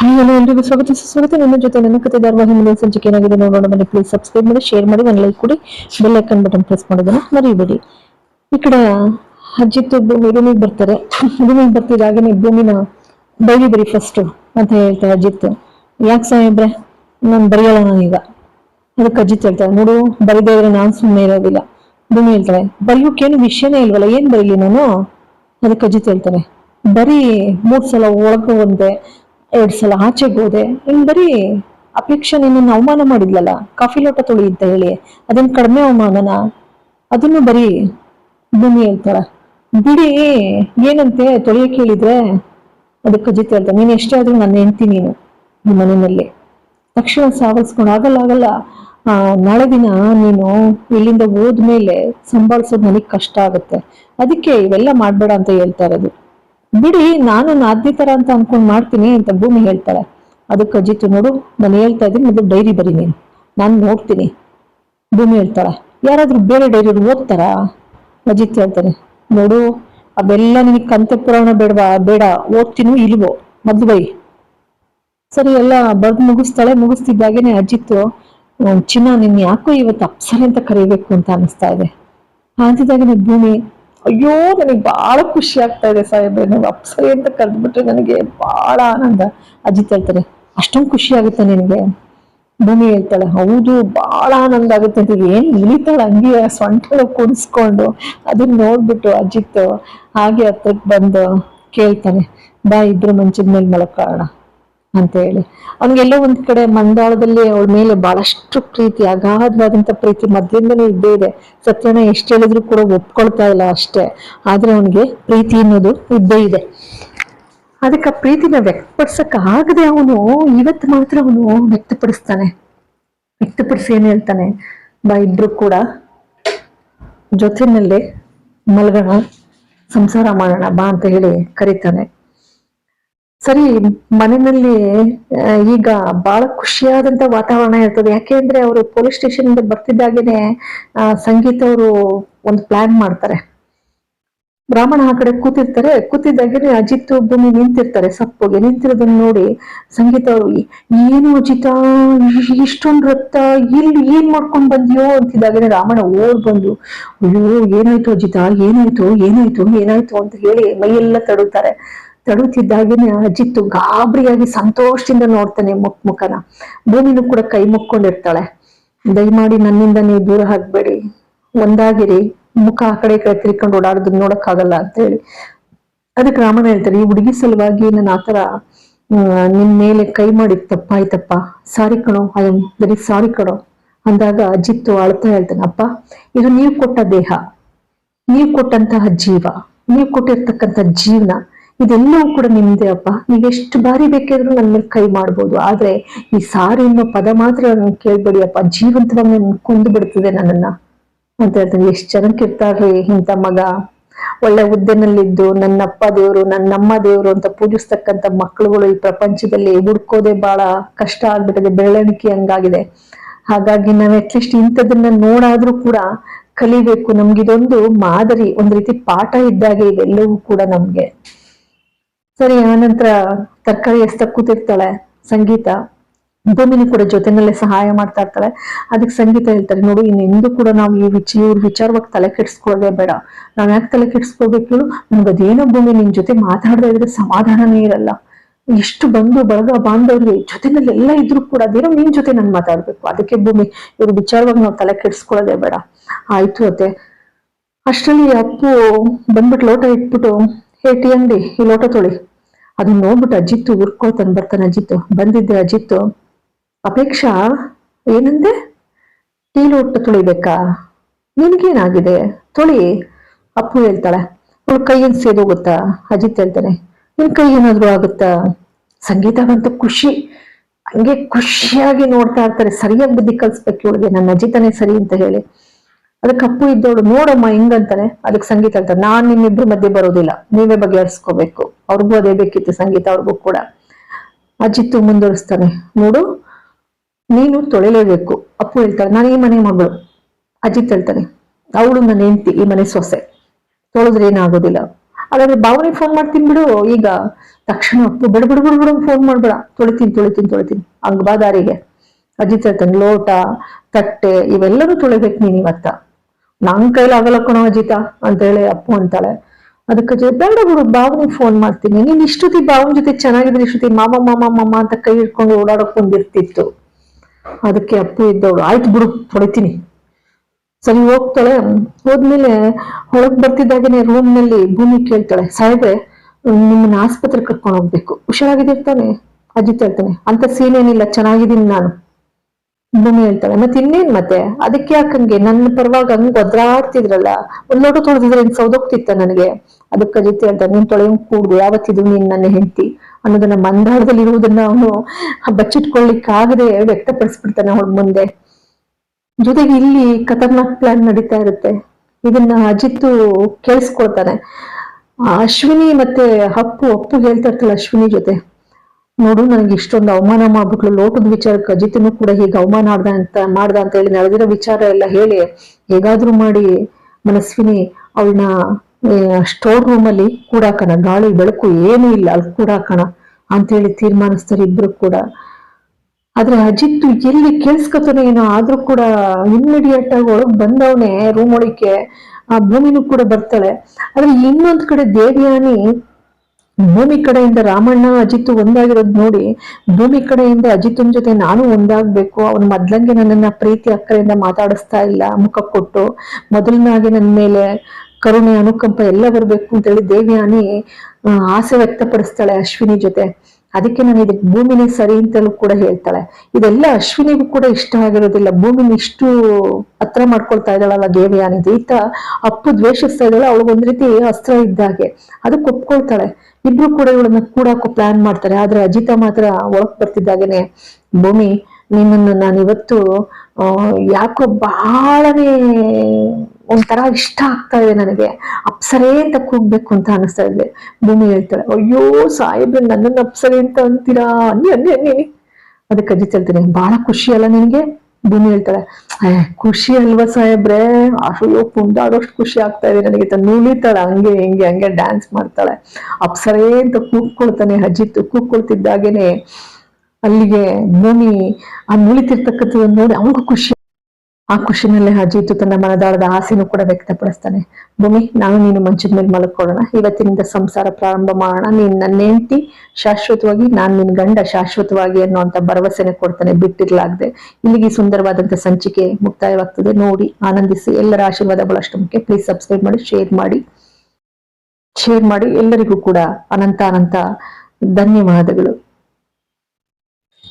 Hi hello ಎಲ್ರಿಗೂ ಸ್ವಾಗತ. ಸುಸ್ವಾಗತ. ನಿಮ್ಮ ಜೊತೆ ನನ್ನ ಕತೆ ಧಾರವಾಹಿ ಮುಂದಿನ ಸಂಚಿಕೆ ಏನಾಗಿದೆ ನೋಡೋಣ. ಬನ್ನಿ ಪ್ಲೀಸ್ ಸಬ್ಸ್ಕ್ರೈಬ್ ಮಾಡಿ ಶೇರ್ ಮಾಡಿ ನನ್ನ ಲೈಕ್ ಕೊಡಿ. ಬೆಲ್ ಐಕನ್ ಬಟನ್ ಪ್ರೆಸ್ ಮಾಡೋದನ್ನ ಮರಿಬೇಡಿ. ಈ ಕಡೆ ಅಜ್ಜಿತ್ತು ಭೂಮಿ ಬರ್ತಾರೆ. ರೂಮಿಗೆ ಹಾಗೇನೆ ಭೂಮಿನ ಬರಿ ಫಸ್ಟ್ ಅಂತ ಹೇಳ್ತಾರೆ ಅಜ್ಜಿತ್ತು ಯಾಕೆ ಸಾಹೇಬ್ರೆ ನಾನು ಬರೆಯೋಲ್ಲ ನಾನೀಗ ಅದಕ್ಕೆ ಅಜಿತ್ ಹೇಳ್ತಾರೆ, ನೋಡು, ಬರೀದೇ ಇದ್ರೆ ನಾನು ಸುಮ್ಮನೆ ಇರೋದಿಲ್ಲ. ಭೂಮಿ ಹೇಳ್ತಾಳೆ ಬರೆಯೋಕೇನು ವಿಷಯನೇ ಇಲ್ವಲ್ಲ, ಏನ್ ಬರೀಲಿ ನಾನು? ಅದಕ್ಕೆ ಅಜಿತ್ ಹೇಳ್ತಾರೆ, ಬರೀ ಮೂರು ಸಲ ಒಳಗೆ ಹೋದೆ ಎರಡ್ ಸಲ ಆಚೆಗೆ ಹೋದೆ. ಹಿಂಗೆ ಬರೀ ಅಪೇಕ್ಷೆ ನಿನ್ನನ್ನು ಅವಮಾನ ಮಾಡಿದ್ಲಲ್ಲ, ಕಾಫಿ ಲೋಟ ತೊಳಿ ಅಂತ ಹೇಳಿ ಅದನ್ನ ಕಡಿಮೆ ಅವಮಾನನ? ಅದನ್ನು ಬರೀ ಭೂಮಿ ಹೇಳ್ತಾಳ ಬಿಡಿ, ಏನಂತೆ ತೊಳಿಯಕ್ಕೆ ಹೇಳಿದ್ರೆ? ಅದಕ್ಕೆ ಅಜಿತ್ ಹೇಳ್ತಾ ನೀನು ಎಷ್ಟೇ ಆದ್ರೂ ನನ್ನ ಹೆಂಡ್ತಿ ನೀನು ನಿಮ್ಮ ಮನೆಯಲ್ಲಿ. ತಕ್ಷಣ ಸಾವಲ್ಸ್ಕೊಂಡು ಆಗಲ್ಲ ಆಗಲ್ಲ. ನಾಳೆ ದಿನ ನೀನು ಇಲ್ಲಿಂದ ಹೋದ್ಮೇಲೆ ಸಂಭಾಳಿಸೋದು ನನಗೆ ಕಷ್ಟ ಆಗುತ್ತೆ. ಅದಕ್ಕೆ ಇವೆಲ್ಲ ಮಾಡಬೇಡ ಅಂತ ಹೇಳ್ತಾ ಇರೋದು. ಬಿಡಿ, ನಾನು ನಾದ್ನಿ ತರ ಅಂತ ಅನ್ಕೊಂಡ್ ಮಾಡ್ತೀನಿ ಅಂತ ಭೂಮಿ ಹೇಳ್ತಾಳೆ ಅದಕ್ಕೆ ಅಜಿತ್, ನೋಡು, ನಾನು ಹೇಳ್ತಾ ಇದ್ದೀನಿ, ಮೊದಲು ಡೈರಿ ಬರೀ ನೀನು. ನಾನು ನೋಡ್ತೀನಿ. ಭೂಮಿ ಹೇಳ್ತಾಳೆ. ಯಾರಾದ್ರೂ ಬೇರೆ ಡೈರಿ ಓದ್ತಾರಾ? ಅಜಿತ್ ಹೇಳ್ತಾನೆ. ನೋಡು, ಅವೆಲ್ಲ ನಿನಗೆ ಕಂತೆ ಪುರಾಣ ಬೇಡವಾ? ಬೇಡ, ಓದ್ತೀನೋ ಇಲ್ವೋ? ಮೊದ್ಲು ಬೈ. ಸರಿ, ಎಲ್ಲ ಬರ್ದ್ ಮುಗಿಸ್ತಾಳೆ. ಮುಗಿಸ್ತಿದ್ದಾಗೇನೆ ಅಜಿತ್ ಚಿನ್ನ ನಿನ್ ಯಾಕೋ ಇವತ್ತು ಅಪ್ಸರೆ ಅಂತ ಕರಿಬೇಕು ಅಂತ ಅನಿಸ್ತಾ ಇದೆ. ಅಂತಿದ್ದಾಗೇನೆ ಭೂಮಿ ಅಯ್ಯೋ, ನನಗೆ ಬಹಳ ಖುಷಿ ಆಗ್ತಾ ಇದೆ ಸಾಹೇಬ್ರೆ. ನೀವು ಅಪ್ಸರಿ ಅಂತ ಕರೆದ್ಬಿಟ್ರೆ ನನಗೆ ಬಹಳ ಆನಂದ. ಅಜಿತ್ ಹೇಳ್ತಾರೆ, ಅಷ್ಟೊಂದು ಖುಷಿ ಆಗುತ್ತೆ ನಿನಗೆ. ಭೂಮಿ ಹೇಳ್ತಾಳೆ, ಹೌದು ಬಹಳ ಆನಂದ ಆಗುತ್ತೆ. ಅಂತ ಏನ್ ಇಳಿತಾಳೆ? ಹಂಗೆ ಸೊಂಟ ಕುಣಿಸ್ಕೊಂಡು ಅದನ್ನ ನೋಡ್ಬಿಟ್ಟು ಅಜಿತ್ ಹಾಗೆ ಹತ್ರಕ್ಕೆ ಬಂದು ಕೇಳ್ತಾನೆ, ಬಾ, ಇಬ್ರು ಮಂಚದ ಮೇಲೆ ಮಲ್ಕೊಳ್ಳೋಣ ಅಂತ ಹೇಳಿ. ಅವ್ನಿಗೆಲ್ಲೋ ಒಂದ್ ಕಡೆ ಮಂದಾಳದಲ್ಲಿ ಅವಳ ಮೇಲೆ ಬಹಳಷ್ಟು ಪ್ರೀತಿ, ಅಗಾಧವಾದಂತ ಪ್ರೀತಿ ಮಧ್ಯದಿಂದಲೇ ಇದ್ದೇ ಇದೆ. ಸತ್ಯನ ಎಷ್ಟು ಹೇಳಿದ್ರು ಕೂಡ ಒಪ್ಕೊಳ್ತಾ ಇಲ್ಲ ಅಷ್ಟೇ. ಆದ್ರೆ ಅವನಿಗೆ ಪ್ರೀತಿ ಅನ್ನೋದು ಇದ್ದೇ ಇದೆ. ಅದಕ್ಕೆ ಆ ಪ್ರೀತಿನ ವ್ಯಕ್ತಪಡಿಸಕ್ ಆಗದೆ ಅವನು ಇವತ್ತು ಮಾತ್ರ ಅವನು ವ್ಯಕ್ತಪಡಿಸ್ತಾನೆ. ವ್ಯಕ್ತಪಡಿಸಿ ಏನ್ ಹೇಳ್ತಾನೆ ಬಾ, ಇಬ್ರು ಕೂಡ ಜೊತೆನಲ್ಲೇ ಮಲ್ಗೋಣ, ಸಂಸಾರ ಮಾಡೋಣ, ಬಾ ಅಂತ ಹೇಳಿ ಕರೀತಾನೆ. ಸರಿ, ಮನೆಯಲ್ಲಿ ಈಗ ಬಹಳ ಖುಷಿಯಾದಂತ ವಾತಾವರಣ ಇರ್ತದೆ. ಯಾಕೆ ಅಂದ್ರೆ ಅವರು ಪೊಲೀಸ್ ಸ್ಟೇಷನ್ ಇಂದ ಬರ್ತಿದ್ದಾಗೇನೆ ಸಂಗೀತ ಅವರು ಒಂದು ಪ್ಲಾನ್ ಮಾಡ್ತಾರೆ. ಬ್ರಾಹ್ಮಣ ಆ ಕಡೆ ಕೂತಿರ್ತಾರೆ. ಕೂತಿದ್ದಾಗೇನೆ ಅಜಿತ್ ಭೂಮಿ ನಿಂತಿರ್ತಾರೆ ಸಪ್ಪಗೆ. ನಿಂತಿರೋದನ್ನ ನೋಡಿ ಸಂಗೀತ ಅವರು, ಏನು ಅಜಿತ, ಇಷ್ಟೊಂದು ರಕ್ತ, ಇಲ್ಲಿ ಏನ್ ಮಾಡ್ಕೊಂಡ್ ಬಂದ್ಯೋ? ಅಂತಿದ್ದಾಗೇನೆ ರಾಮಣ ಓಡ್ ಬಂದು, ಅಯ್ಯೋ, ಏನಾಯ್ತು ಅಜಿತ? ಏನಾಯ್ತು? ಏನಾಯ್ತು? ಏನಾಯ್ತು? ಅಂತ ಹೇಳಿ ಮೈಯೆಲ್ಲ ತಡುತ್ತಾರೆ ತಡುತ್ತಿದ್ದಾಗೇನೆ ಅಜಿತ್ತು ಗಾಬರಿಯಾಗಿ ಸಂತೋಷದಿಂದ ನೋಡ್ತಾನೆ ಮುಖ ಮುಖನ. ಭೂಮಿನೂ ಕೂಡ ಕೈ ಮುಕ್ಕೊಂಡಿರ್ತಾಳೆ. ದಯಮಾಡಿ ನನ್ನಿಂದ ನೀವು ದೂರ ಹಾಕ್ಬೇಡಿ ಒಂದಾಗಿರಿ. ಮುಖ ಆ ಕಡೆ ಕಡೆ ತಿರ್ಕೊಂಡು ಓಡಾಡೋದನ್ನ ನೋಡಕ್ಕಾಗಲ್ಲ ಅಂತ ಹೇಳಿ. ಅದಕ್ಕೆ ರಾಮಣ್ಣ ಹೇಳ್ತಾರೆ ಈ ಹುಡುಗಿ ಸಲುವಾಗಿ ನಾನು ಆತರ ಹ್ಮ್, ನಿನ್ ಮೇಲೆ ಕೈ ಮಾಡಿದ್ ತಪ್ಪಾಯ್ತಪ್ಪ. ಸಾರಿ ಕಣೋ ಐ ಎಂ ಸಾರಿ ಕಣೋ. ಅಂದಾಗ ಅಜಿತ್ತು ಅಳ್ತಾ ಹೇಳ್ತಾನೆ ಅಪ್ಪ ಇದು ನೀವು ಕೊಟ್ಟ ದೇಹ. ನೀವು ಕೊಟ್ಟಂತಹ ಜೀವ. ನೀವು ಕೊಟ್ಟಿರ್ತಕ್ಕಂಥ ಜೀವನ. ಇದೆಲ್ಲವೂ ಕೂಡ ನಿಮ್ದೇ ಅಪ್ಪ. ನೀವು ಎಷ್ಟು ಬಾರಿ ಬೇಕಾದ್ರೂ ನನ್ನ ಕೈ ಮಾಡ್ಬೋದು. ಆದ್ರೆ ಈ ಸಾರಿ ಅನ್ನೋ ಪದ ಮಾತ್ರ ನಾನು ಕೇಳ್ಬೇಡಿ ಅಪ್ಪ. ಜೀವಂತವಾಗಿ ನನ್ ಕೊಂದು ಬಿಡ್ತದೆ ನನ್ನನ್ನ. ಅಂತ ಹೇಳ್ತಾನೆ, ಎಷ್ಟ್ ಜನಕ್ಕೆ ಇರ್ತಾರ್ರಿ ಇಂಥ ಮಗ. ಒಳ್ಳೆ ಹುದ್ದೆನಲ್ಲಿದ್ದು ನನ್ನಪ್ಪ ದೇವ್ರು, ನನ್ನಮ್ಮ ದೇವ್ರು ಅಂತ ಪೂಜಿಸ್ತಕ್ಕಂಥ ಮಕ್ಕಳುಗಳು ಈ ಪ್ರಪಂಚದಲ್ಲಿ ಹುಡ್ಕೋದೆ ಬಹಳ ಕಷ್ಟ ಆಗ್ಬಿಟ್ಟಿದೆ. ಬೆಳವಣಿಗೆ ಹಂಗಾಗಿದೆ. ಹಾಗಾಗಿ ನಾವು ಅಟ್ಲೀಸ್ಟ್ ಇಂಥದನ್ನ ನೋಡಾದ್ರೂ ಕೂಡ ಕಲಿಬೇಕು. ನಮ್ಗಿದೊಂದು ಮಾದರಿ, ಒಂದ್ ರೀತಿ ಪಾಠ ಇದ್ದಾಗೆ ಇದೆಲ್ಲವೂ ಕೂಡ ನಮ್ಗೆ. ಸರಿ, ಆನಂತರ ತರಕಾರಿ ಎಸ್ತ ಕೂತಿರ್ತಾಳೆ ಸಂಗೀತ. ಭೂಮಿನಿ ಕೂಡ ಜೊತೆನಲ್ಲೇ ಸಹಾಯ ಮಾಡ್ತಾ ಇರ್ತಾಳೆ. ಅದಕ್ಕೆ ಸಂಗೀತ ಹೇಳ್ತಾರೆ, ನೋಡು, ಇನ್ನೆಂದು ಕೂಡ ನಾವು ಈ ವಿಚ, ಇವ್ರ ವಿಚಾರವಾಗಿ ತಲೆ ಕೆಡಿಸ್ಕೊಳ್ಳೋದೇ ಬೇಡ. ನಾವ್ ಯಾಕೆ ತಲೆ ಕೆಡಿಸ್ಕೊಳ್ಬೇಕು ಹೇಳು? ನಮ್ಗೆ ಅದೇನೋ ಭೂಮಿ ನಿನ್ ಜೊತೆ ಮಾತಾಡದೇ ಇದ್ರೆ ಸಮಾಧಾನನೇ ಇರಲ್ಲ. ಎಷ್ಟು ಬಂದು ಬಳಗ ಬಾಂಧವ್ರಿಗೆ ಜೊತೆನಲ್ಲಿ ಎಲ್ಲ ಇದ್ರು ಕೂಡ ಅದೇನೋ ನಿನ್ ಜೊತೆ ನಾನು ಮಾತಾಡ್ಬೇಕು. ಅದಕ್ಕೆ ಭೂಮಿ, ಇವ್ರ ವಿಚಾರವಾಗಿ ನಾವು ತಲೆ ಕೆಡಿಸ್ಕೊಳ್ಳೋದೇ ಬೇಡ. ಆಯ್ತು ಅತ್ತೆ. ಅಷ್ಟರಲ್ಲಿ ಅಪ್ಪು ಬಂದ್ಬಿಟ್ಟು ಲೋಟ ಇಟ್ಬಿಟ್ಟು ಹೇ ಟಿ ಅಂಗಡಿ ಈ ಲೋಟ ತೊಳಿ. ಅದನ್ನ ನೋಡ್ಬಿಟ್ಟು ಅಜಿತ್ತು ಉರ್ಕೊಳ್ತಾನೆ ಬರ್ತಾನೆ ಅಜಿತ್ತು. ಬಂದಿದ್ದೆ ಅಜಿತ್ತು. ಅಪೇಕ್ಷಾ, ಏನಂದೆ? ಟೀ ಲೋಟ ತೊಳಿಬೇಕಾ? ನಿನ್ಗೇನಾಗಿದೆ? ತೊಳಿ. ಅಪ್ಪು ಹೇಳ್ತಾಳೆ. ಅವಳು ಕೈಯಿಂದ ಸೇದೋಗುತ್ತಾ ಅಜಿತ್ ಹೇಳ್ತಾನೆ. ನಿನ್ ಕೈ ಏನಾದ್ರು ಆಗುತ್ತಾ? ಸಂಗೀತವಂತ ಖುಷಿ. ಹಂಗೆ ಖುಷಿಯಾಗಿ ನೋಡ್ತಾ ಇರ್ತಾರೆ. ಸರಿಯಾಗಿ ಬುದ್ಧಿ ಕಲ್ಸ್ಬೇಕು ಇವಳಿಗೆ. ನನ್ನ ಅಜಿತನೇ ಸರಿ ಅಂತ ಹೇಳಿ. ಅದಕ್ಕೆ ಕಪ್ಪು ಇದ್ದವಳು, ನೋಡಮ್ಮ ಹಿಂಗಂತಾನೆ. ಅದಕ್ಕೆ ಸಂಗೀತ ಅಂತ ನಾನ್ ನಿಮ್ಮಿಬ್ರು ಮಧ್ಯೆ ಬರೋದಿಲ್ಲ. ನೀವೇ ಬಗೆಹರಿಸ್ಕೋಬೇಕು. ಅವ್ರಿಗೂ ಅದೇ ಬೇಕಿತ್ತು ಸಂಗೀತ, ಅವ್ರಿಗೂ ಕೂಡ. ಅಜಿತ್ತು ಮುಂದುವರಿಸ್ತಾನೆ. ನೋಡು, ನೀನು ತೊಳಿಲೇಬೇಕು. ಅಪ್ಪು ಹೇಳ್ತಾಳೆ, ನಾನು ಈ ಮನೆ ಮಗಳು. ಅಜಿತ್ ಹೇಳ್ತಾನೆ ಅವಳು ನನ್ನ ಹೆಂಡತಿ, ಈ ಮನೆ ಸೊಸೆ. ತೊಳೆದ್ರೆ ಏನಾಗೋದಿಲ್ಲ. ಹಾಗಾದ್ರೆ ಭಾವನೆ ಫೋನ್ ಮಾಡ್ತೀನಿ ಬಿಡು. ಈಗ ತಕ್ಷಣ ಅಪ್ಪು, ಬಿಡು ಬಿಡು ಬಿಡು, ಬಿಡ ಫೋನ್ ಮಾಡ್ಬೇಡ. ತೊಳಿತೀನಿ ತೊಳಿತೀನಿ ತೊಳಿತೀನಿ. ಅಂಗ್ ಬಾ ದಾರಿಗೆ. ಅಜಿತ್ ಹೇಳ್ತಾನೆ ಲೋಟ, ತಟ್ಟೆ ಇವೆಲ್ಲರೂ ತೊಳಿಬೇಕು ನೀನ್ ಇವತ್ತ. ನನ್ ಕೈಲಿ ಆಗಲ್ಲ ಕಣೋ ಅಜಿತ ಅಂತ ಹೇಳಿ ಅಪ್ಪು ಅಂತಾಳೆ. ಅದಕ್ಕೆ ಬೇಡ ಗುರು ಭಾವನಿಗೆ ಫೋನ್ ಮಾಡ್ತೀನಿ. ನೀನ್ ಇಷ್ಟೊತ್ತಿ ಭಾವನ ಜೊತೆ ಚೆನ್ನಾಗಿದ್ರೆ ಇಷ್ಟೊತ್ತಿ ಮಾಮ ಮಾಮ ಮಾಮ ಅಂತ ಕೈ ಹಿಡ್ಕೊಂಡು ಓಡಾಡಕ್ ಬಂದಿರ್ತಿತ್ತು. ಅದಕ್ಕೆ ಅಪ್ಪು ಇದ್ದವಳು ಆಯ್ತು ಬಿಡು ಹೊಡಿತೀನಿ. ಸರಿ, ಹೋಗ್ತಾಳೆ. ಹೋದ್ಮೇಲೆ ಹೊಳಗ್ ಬರ್ತಿದ್ದಾಗೇನೆ ರೂಮ್ನಲ್ಲಿ ಭೂಮಿ ಕೇಳ್ತಾಳೆ, ಸಾಹೇಬ್ರೆ, ನಿಮ್ಮನ್ನ ಆಸ್ಪತ್ರೆ ಕರ್ಕೊಂಡು ಹೋಗ್ಬೇಕು. ಹುಷಾರಾಗಿದ್ದಿರ್ತಾನೆ, ಅಜಿತ್ ಹೇಳ್ತಾನೆ, ಅಂತ ಸೀನ್ ಏನಿಲ್ಲ, ಚೆನ್ನಾಗಿದ್ದೀನಿ ನಾನು. ಭೂಮಿ ಹೇಳ್ತಾಳೆ ಮತ್ತೆ ಇನ್ನೇನ್ ಮತ್ತೆ? ಅದಕ್ಕೆ ಯಾಕಂಗೆ ನನ್ನ ಪರವಾಗಿ ಹಂಗ್ ಒದ್ರಾಡ್ತಿದ್ರಲ್ಲ? ಒಂದ್ ಲೋಟ ತೊಳೆದಿದ್ರೆ ಹಿಂಗ್ ಸೌದೋಗ್ತಿತ್ತ ನನಗೆ? ಅದಕ್ಕೆ ರೀತಿ ಹೇಳ್ತಾರೆ ನೀನ್ ತೊಳೆಯಂಗ್ ಕೂಡ್ದು, ಯಾವತ್ತಿದ್ರು ನೀನ್ ನನ್ನ ಹೆಂಡತಿ ಅನ್ನೋದನ್ನ ಮಂದಾಡದಲ್ಲಿ ಇರುವುದನ್ನ ಅವನು ಬಚ್ಚಿಟ್ಕೊಳ್ಳಿಕ್ಕಾಗದೆ ವ್ಯಕ್ತಪಡಿಸ್ಬಿಡ್ತಾನೆ ಅವಳ ಮುಂದೆ. ಜೊತೆಗೆ ಇಲ್ಲಿ ಖತರ್ನಾಕ್ ಪ್ಲಾನ್ ನಡೀತಾ ಇರುತ್ತೆ. ಇದನ್ನ ಅಜಿತ್ತು ಕೇಳಿಸ್ಕೊಳ್ತಾನೆ. ಅಶ್ವಿನಿ ಮತ್ತೆ ಅಪ್ಪು ಅಪ್ಪು ಹೇಳ್ತಾ ಇರ್ತಾಳೆ ಅಶ್ವಿನಿ ಜೊತೆ. ನೋಡು, ನನಗೆ ಇಷ್ಟೊಂದು ಅವಮಾನ ಮಾಡ್ಬಿಟ್ಲು. ಲೋಟದ ವಿಚಾರಕ್ಕೆ ಅಜಿತನು ಕೂಡ ಹೀಗೆ ಅವಮಾನ ಮಾಡ್ದ ಅಂತ ಮಾಡ್ದ ಅಂತ ಹೇಳಿ ನಡೆದಿರೋ ವಿಚಾರ ಎಲ್ಲ ಹೇಳಿ, ಹೇಗಾದ್ರೂ ಮಾಡಿ ಮನಸ್ವಿನಿ, ಅವಳನ್ನ ಸ್ಟೋರ್ ರೂಮ್ ಅಲ್ಲಿ ಕೂಡಾಕಣ. ಗಾಳಿ, ಬೆಳಕು ಏನೂ ಇಲ್ಲ ಅಲ್ಲಿ ಕೂಡಾಕಣ ಅಂತೇಳಿ ತೀರ್ಮಾನಿಸ್ತಾರೆ ಇಬ್ರು ಕೂಡ. ಆದ್ರೆ ಅಜಿತ್ ಎಲ್ಲಿ ಕೇಳಿಸ್ಕೊತಾನೆ ಏನೋ, ಆದ್ರೂ ಕೂಡ ಇಮ್ಮಿಡಿಯೇಟ್ ಆಗಿ ಒಳಗ್ ಬಂದವನೇ ರೂಮ್ ಒಳಕ್ಕೆ ಆ ಭೂಮಿನೂ ಕೂಡ ಬರ್ತಾಳೆ. ಆದ್ರೆ ಇನ್ನೊಂದ್ ಕಡೆ ದೇವ್ಯಾನಿ ಭೂಮಿ ಕಡೆಯಿಂದ ರಾಮಣ್ಣ, ಅಜಿತ್ ಒಂದಾಗಿರೋದ್ ನೋಡಿ, ಭೂಮಿ ಕಡೆಯಿಂದ ಅಜಿತ್ನ ಜೊತೆ ನಾನು ಒಂದಾಗ್ಬೇಕು. ಅವನ್ ಮೊದ್ಲಂಗೆ ನನ್ನನ್ನ ಪ್ರೀತಿ, ಅಕ್ಕರೆಯಿಂದ ಮಾತಾಡಿಸ್ತಾ ಇಲ್ಲ, ಮುಖ ಕೊಟ್ಟು. ಮೊದಲನಾಗಿ ನನ್ನ ಮೇಲೆ ಕರುಣೆ, ಅನುಕಂಪ ಎಲ್ಲ ಬರ್ಬೇಕು ಅಂತ ಹೇಳಿ ದೇವ್ಯಾನಿ ಆಸೆ ವ್ಯಕ್ತಪಡಿಸ್ತಾಳೆ ಅಶ್ವಿನಿ ಜೊತೆ. ಅದಕ್ಕೆ ನಾನು ಇದಕ್ಕೆ ಭೂಮಿನೇ ಸರಿ ಅಂತಲೂ ಕೂಡ ಹೇಳ್ತಾಳೆ. ಇದೆಲ್ಲ ಅಶ್ವಿನಿಗೂ ಕೂಡ ಇಷ್ಟ ಆಗಿರೋದಿಲ್ಲ. ಭೂಮಿನ ಇಷ್ಟು ಹತ್ರ ಮಾಡ್ಕೊಳ್ತಾ ಇದ್ದಾಳಲ್ಲ ದೇವಿಯಾನಿ ಈತ ಅಪ್ಪು ದ್ವೇಷಿಸ್ತಾ ಇದ್ದಾಳೆ ಅವಳು ಒಂದ್ ರೀತಿ ಅಸ್ತ್ರ ಇದ್ದಾಗೆ ಅದಕ್ಕೆ ಒಪ್ಕೊಳ್ತಾಳೆ. ಇಬ್ರು ಕೂಡ ಇವಳನ್ನ ಕೂಡಾಕೋ ಪ್ಲಾನ್ ಮಾಡ್ತಾರೆ. ಆದ್ರೆ ಅಜಿತ ಮಾತ್ರ ಒಳಗ್ ಬರ್ತಿದ್ದಾಗೇನೆ, ಭೂಮಿ, ನಿನ್ನನ್ನು ನಾನು ಇವತ್ತು ಯಾಕೋ ಬಹಳನೇ ಒಂಥರ ಇಷ್ಟ ಆಗ್ತಾ ಇದೆ ನನಗೆ. ಅಪ್ಸರೇ ಅಂತ ಕೂಗ್ಬೇಕು ಅಂತ ಅನಿಸ್ತಾ ಇದೆ. ಭೂಮಿ ಹೇಳ್ತಾಳೆ, ಅಯ್ಯೋ, ಸಾಹೇಬ್ರೆ, ನನ್ನನ್ನು ಅಪ್ಸರೆ ಅಂತ ಅಂತೀರಾ? ಅನ್ನಿ ಅನ್ನಿ ಅನ್ನಿ. ಅದಕ್ಕೆ ಅಜಿತ್ ಹೇಳ್ತೀನಿ ಬಹಳ ಖುಷಿ ಅಲ್ಲ ನಿನ್ಗೆ? ಭೂಮಿ ಹೇಳ್ತಾಳೆ "ಏ, ಖುಷಿ ಅಲ್ವಾ ಸಾಹೇಬ್ರೆ? ಅಯ್ಯೋ ಕುಂದಾಡೋಷ್ಟು ಖುಷಿ ಆಗ್ತಾ ಇದೆ ನನಗೆ. ನೂಲಿತಾಳೆ ಹಂಗೆ ಹಿಂಗೆ ಹಂಗೆ ಡ್ಯಾನ್ಸ್ ಮಾಡ್ತಾಳೆ. ಅಪ್ಸರೇ ಅಂತ ಕೂಗ್ಕೊಳ್ತಾನೆ ಅಜಿತ್ ಕೂಗ್ಕೊಳ್ತಿದ್ದಾಗೇನೆ ಅಲ್ಲಿಗೆ ಭೂಮಿ ಆ ನೂಲಿತಿರ್ತಕ್ಕಂಥದ್ದು ನೋಡಿ ಅವನಿಗೂ ಖುಷಿ ಆ ಖುಷಿನಲ್ಲೇ ಅಜಿತ್ ತನ್ನ ಮನದಾಳದ ಆಸೆನೂ ಕೂಡ ವ್ಯಕ್ತಪಡಿಸ್ತಾನೆ. ಭೂಮಿ, ನಾನು ನೀನು ಮಂಚದ ಮೇಲೆ ಮಲಕೊಳ್ಳೋಣ ಇವತ್ತಿನಿಂದ ಸಂಸಾರ ಪ್ರಾರಂಭ ಮಾಡೋಣ. ನೀನ್ ನನ್ನ ಹೆಂಡತಿ, ಶಾಶ್ವತವಾಗಿ ನಾನು ನಿನ್ ಗಂಡ ಶಾಶ್ವತವಾಗಿ ಅನ್ನುವಂತ ಭರವಸೆನೆ ಕೊಡ್ತಾನೆ. ಬಿಟ್ಟಿರ್ಲಾಗದೆ. ಇಲ್ಲಿಗೆ ಸುಂದರವಾದಂತ ಸಂಚಿಕೆ ಮುಕ್ತಾಯವಾಗ್ತದೆ. ನೋಡಿ, ಆನಂದಿಸಿ. ಎಲ್ಲರ ಆಶೀರ್ವಾದಗಳು ಮುಖ್ಯ ಪ್ಲೀಸ್ ಸಬ್ಸ್ಕ್ರೈಬ್ ಮಾಡಿ ಶೇರ್ ಮಾಡಿ. ಶೇರ್ ಮಾಡಿ. ಎಲ್ಲರಿಗೂ ಕೂಡ ಅನಂತ ಅನಂತ ಧನ್ಯವಾದಗಳು.